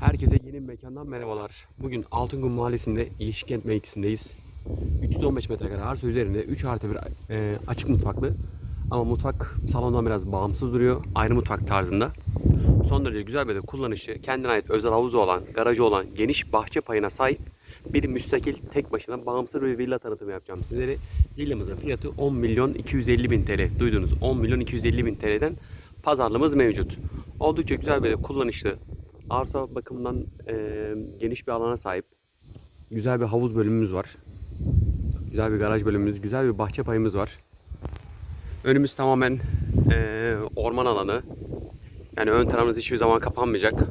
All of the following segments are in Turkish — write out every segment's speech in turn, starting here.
Herkese yeni bir mekandan merhabalar. Bugün Altınkum Mahallesi'nde Yeşilkent mevkisindeyiz. 315 metrekare arsa üzerinde 3 artı 1 e, açık mutfaklı. Ama mutfak salondan biraz bağımsız duruyor. Ayrı mutfak tarzında. Son derece güzel ve de kullanışlı, kendine ait özel havuzu olan, garajı olan, geniş bahçe payına sahip bir müstakil tek başına bağımsız bir villa tanıtımı yapacağım sizlere. Villamızın fiyatı 10 milyon 250 bin TL. Duydunuz 10 milyon 250 bin TL'den pazarlığımız mevcut. Oldukça güzel ve de kullanışlı, arsa bakımından eee, geniş bir alana sahip. Güzel bir havuz bölümümüz var. Güzel bir garaj bölümümüz, güzel bir bahçe payımız var. Önümüz tamamen eee, orman alanı. Yani ön tarafımız hiçbir zaman kapanmayacak.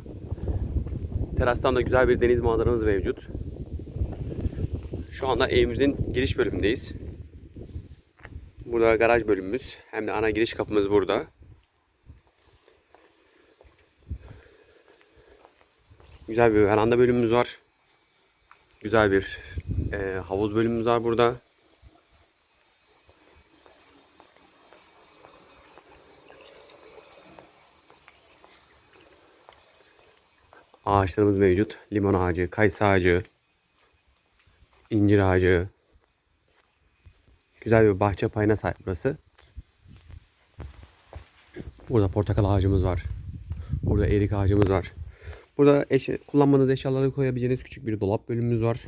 Terastan da güzel bir deniz manzaramız mevcut. Şu anda evimizin giriş bölümündeyiz. Burada garaj bölümümüz. Hem de ana giriş kapımız burada. Güzel bir veranda bölümümüz var. Güzel bir e, havuz bölümümüz var burada. Ağaçlarımız mevcut. Limon ağacı, kayısı ağacı, incir ağacı. Güzel bir bahçe payına sahip burası. Burada portakal ağacımız var. Burada erik ağacımız var. Burada eş, kullanmanız eşyaları koyabileceğiniz küçük bir dolap bölümümüz var.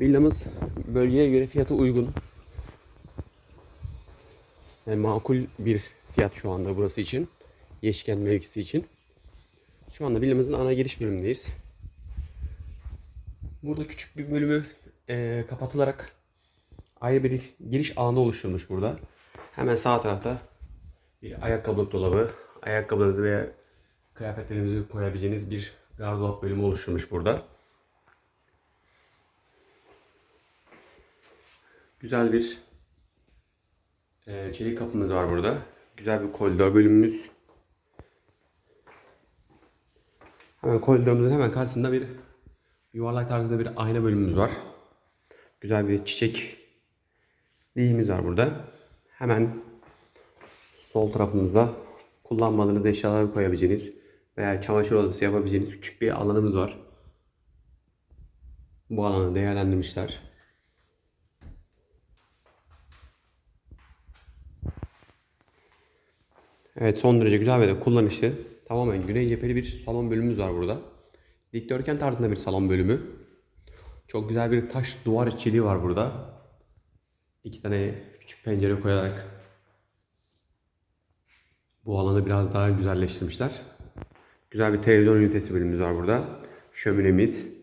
Villamız bölgeye göre fiyatı uygun. Yani makul bir fiyat şu anda burası için. Yeşken mevkisi için. Şu anda villamızın ana giriş bölümündeyiz. Burada küçük bir bölümü eee, kapatılarak ayrı bir giriş alanı oluşturmuş burada. Hemen sağ tarafta bir ayakkabılık dolabı, ayakkabılarınızı veya kıyafetlerinizi koyabileceğiniz bir gardırop bölümü oluşturmuş burada. Güzel bir eee, çelik kapımız var burada. Güzel bir koridor bölümümüz. Hemen koridorumuzun hemen karşısında bir yuvarlak tarzında bir ayna bölümümüz var. Güzel bir çiçek lehimiz var burada. Hemen sol tarafımızda kullanmadığınız eşyaları koyabileceğiniz veya çamaşır odası yapabileceğiniz küçük bir alanımız var. Bu alanı değerlendirmişler. Evet son derece güzel ve de kullanışlı. Tamamen güney cepheli bir salon bölümümüz var burada. Dikdörtgen tarzında bir salon bölümü. Çok güzel bir taş duvar içeriği var burada. İki tane küçük pencere koyarak bu alanı biraz daha güzelleştirmişler. Güzel bir televizyon ünitesi bölümümüz var burada. Şöminemiz.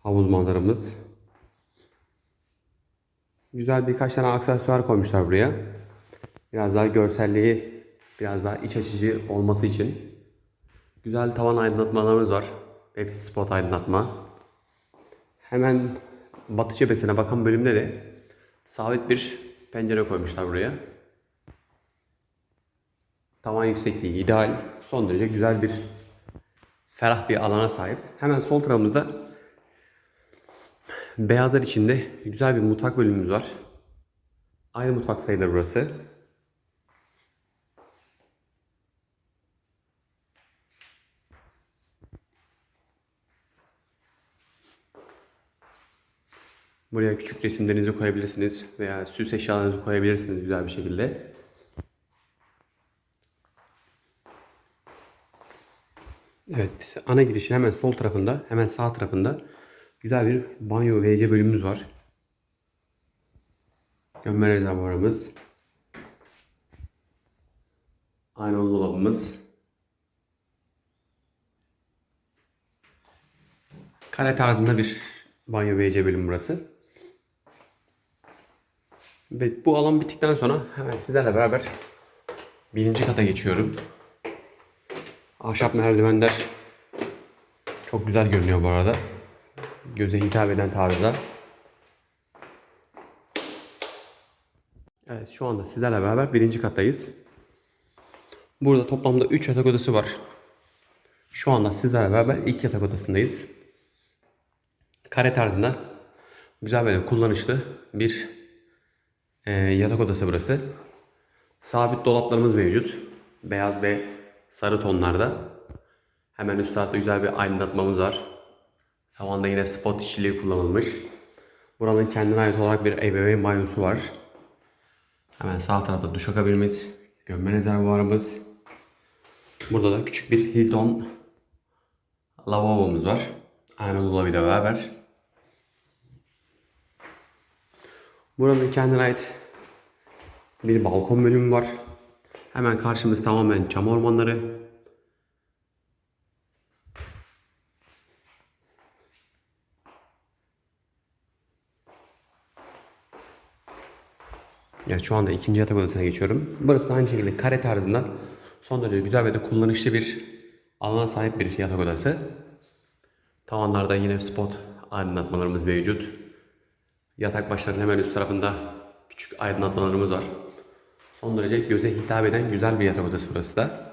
Havuz manzaramız. Güzel birkaç tane aksesuar koymuşlar buraya. Biraz daha görselliği, biraz daha iç açıcı olması için. Güzel tavan aydınlatmalarımız var. Hepsi spot aydınlatma. Hemen batı cephesine bakan bölümde de sabit bir pencere koymuşlar buraya. Tavan yüksekliği ideal. Son derece güzel bir ferah bir alana sahip. Hemen sol tarafımızda beyazlar içinde güzel bir mutfak bölümümüz var. Aynı mutfak sayılır burası. Buraya küçük resimlerinizi koyabilirsiniz veya süs eşyalarınızı koyabilirsiniz güzel bir şekilde. Evet, ana girişin hemen sol tarafında, hemen sağ tarafında güzel bir banyo WC bölümümüz var. Gömme rezervuarımız. Aynalı dolabımız. Kare tarzında bir banyo WC bölümü burası. Ve bu alan bittikten sonra hemen sizlerle beraber birinci kata geçiyorum. Ahşap merdivenler çok güzel görünüyor bu arada. Göze hitap eden tarzda. Evet şu anda sizlerle beraber birinci kattayız. Burada toplamda 3 yatak odası var. Şu anda sizlerle beraber ilk yatak odasındayız. kare tarzında güzel böyle kullanışlı bir e, yatak odası burası. Sabit dolaplarımız mevcut. Beyaz ve sarı tonlarda. Hemen üst tarafta güzel bir aydınlatmamız var. Tavanda yine spot işçiliği kullanılmış. Buranın kendine ait olarak bir ebeveyn banyosu var. Hemen sağ tarafta duşakabinimiz, gömme rezervuarımız. Burada da küçük bir Hilton lavabomuz var. Aynı dolabıyla beraber. Buranın kendine ait bir balkon bölümü var. Hemen karşımız tamamen çam ormanları. Yani şu anda ikinci yatak odasına geçiyorum. Burası aynı şekilde kare tarzında son derece güzel ve de kullanışlı bir alana sahip bir yatak odası. Tavanlarda yine spot aydınlatmalarımız mevcut. Yatak başlarının hemen üst tarafında küçük aydınlatmalarımız var. Son derece göze hitap eden güzel bir yatak odası burası da.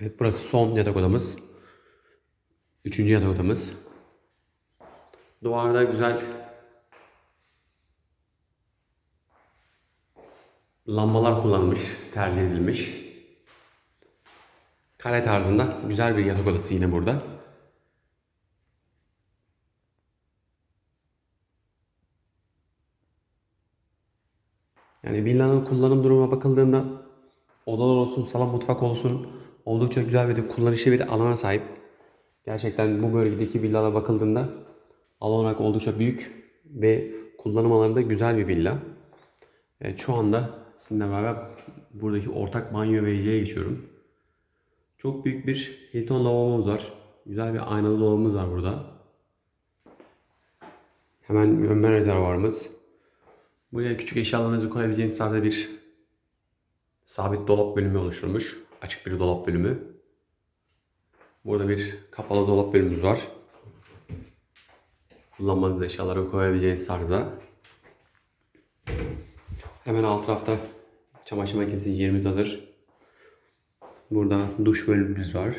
Evet burası son yatak odamız. Üçüncü yatak odamız. Duvarda güzel lambalar kullanılmış, tercih edilmiş. Kare tarzında güzel bir yatak odası yine burada. Yani villanın kullanım durumuna bakıldığında odalar olsun, salon mutfak olsun oldukça güzel ve kullanışlı bir alana sahip. Gerçekten bu bölgedeki villalara bakıldığında alan olarak oldukça büyük ve kullanım alanında güzel bir villa. Evet, şu anda sizinle beraber buradaki ortak banyo ve yiyeceğe geçiyorum. Çok büyük bir Hilton lavabomuz var. Güzel bir aynalı dolabımız var burada. Hemen gömme rezervuarımız. Buraya küçük eşyalarınızı koyabileceğiniz tarzda bir sabit dolap bölümü oluşturmuş. Açık bir dolap bölümü. Burada bir kapalı dolap bölümümüz var. Kullanmadığınız eşyaları koyabileceğiniz tarzda. Hemen alt tarafta çamaşır makinesi yerimiz hazır. Burada duş bölümümüz var.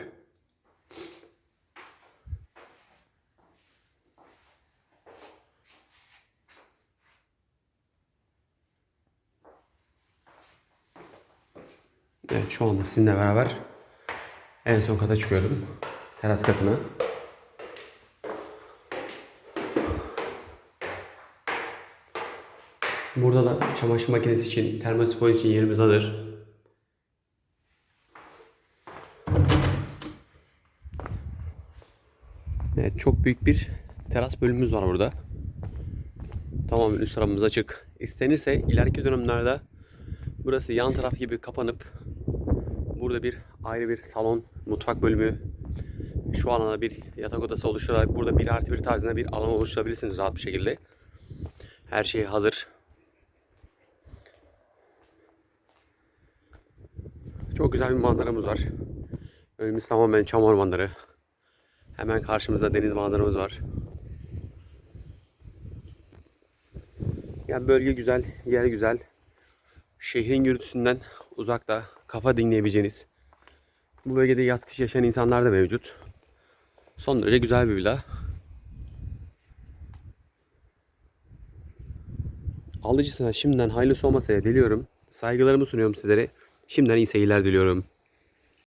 Evet şu anda sizinle beraber en son kata çıkıyorum. Teras katına. Burada da çamaşır makinesi için, termosifon için yerimiz hazır. Evet çok büyük bir teras bölümümüz var burada. Tamamen üst tarafımız açık. İstenirse ileriki dönemlerde burası yan taraf gibi kapanıp burada bir ayrı bir salon, mutfak bölümü şu alana bir yatak odası oluşturarak burada bir artı bir tarzında bir alan oluşturabilirsiniz rahat bir şekilde. Her şey hazır. Çok güzel bir manzaramız var. Önümüz tamamen çam ormanları. Hemen karşımızda deniz manzaramız var. Yani bölge güzel, yer güzel. Şehrin gürültüsünden uzakta kafa dinleyebileceğiniz. Bu bölgede yaz kış yaşayan insanlar da mevcut. Son derece güzel bir villa. Alıcısına şimdiden hayırlısı olmasaya diliyorum. Saygılarımı sunuyorum sizlere. Şimdiden iyi seyirler diliyorum.